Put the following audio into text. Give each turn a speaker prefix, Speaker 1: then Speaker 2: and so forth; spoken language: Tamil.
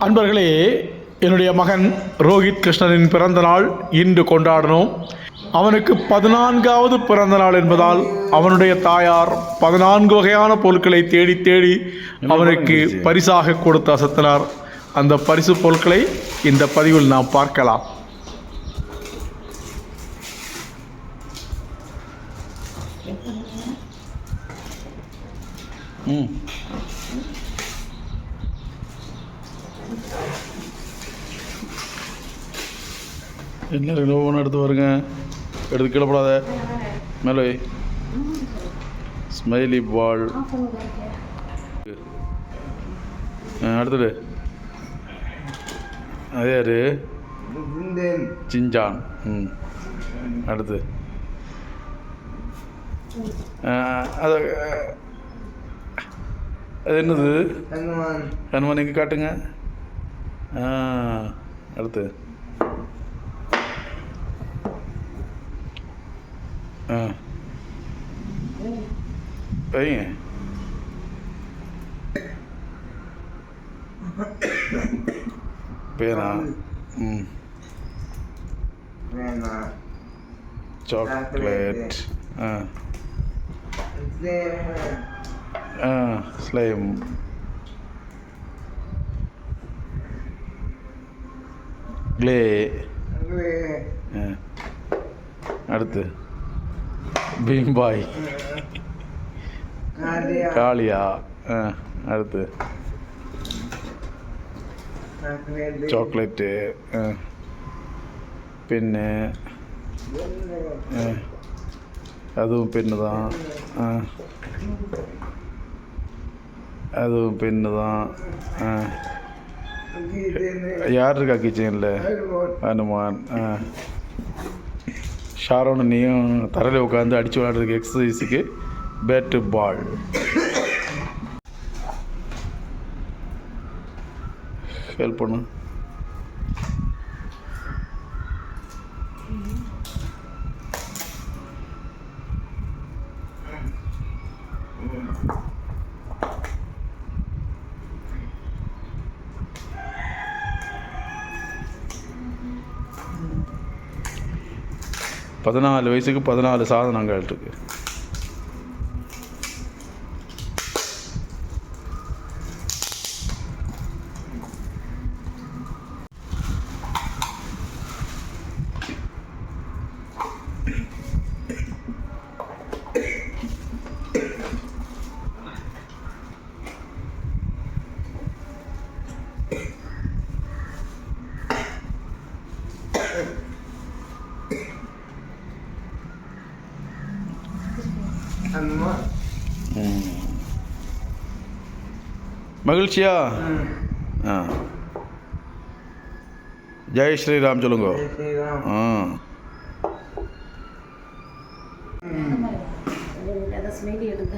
Speaker 1: அன்பர்களே என்னுடைய மகன் ரோஹித் கிருஷ்ணனின் பிறந்த நாள் இன்று கொண்டாடினோம் அவனுக்கு பதினான்காவது பிறந்த நாள் என்பதால் அவனுடைய தாயார் பதினான்கு வகையான பொருட்களை தேடி தேடி அவனுக்கு பரிசாக கொடுத்து அசத்தினார். அந்த பரிசு பொருட்களை இந்த பதிவில் நாம் பார்க்கலாம். ம். என்ன இருக்கு ஒன்று எடுத்து பாருங்க. எடுத்து கீழே போடாத. மேலே ஸ்மைலி பால். அடுத்தது. அது யாரு? சிஞ்சான். ம். அடுத்து. அது அது என்னது? ஹனுமான் எங்கே காட்டுங்க? ஆ அடுத்து. ஆ. வைங்க பேனா ம். சாக்லேட். ஆ. ஆ ஸ்லைம். க்ளே. ஆ. அடுத்து. பீம்பாய். காளியா. அடுத்து. ചോക്ലേറ്റ് പിന്നെ അതും പിന്നതാ அதுவும் பெண்ணு தான். யார் இருக்கா கிச்சனில் ஹனுமான் ஷாரோனையும் தரையில் உட்காந்து அடித்து விளையாடுறதுக்கு எக்ஸசைஸுக்கு பேட்டு பால் ஹெல்ப் பண்ணு பதினாலு வயசுக்கு பதினாலு சாதனங்கள் இருக்கு மகிழ்ச்சியா? ஆ. ஜெய் ஸ்ரீராம் சொல்லுங்க. ஆ.
Speaker 2: அதை ஸ்மெயில் எடுங்க.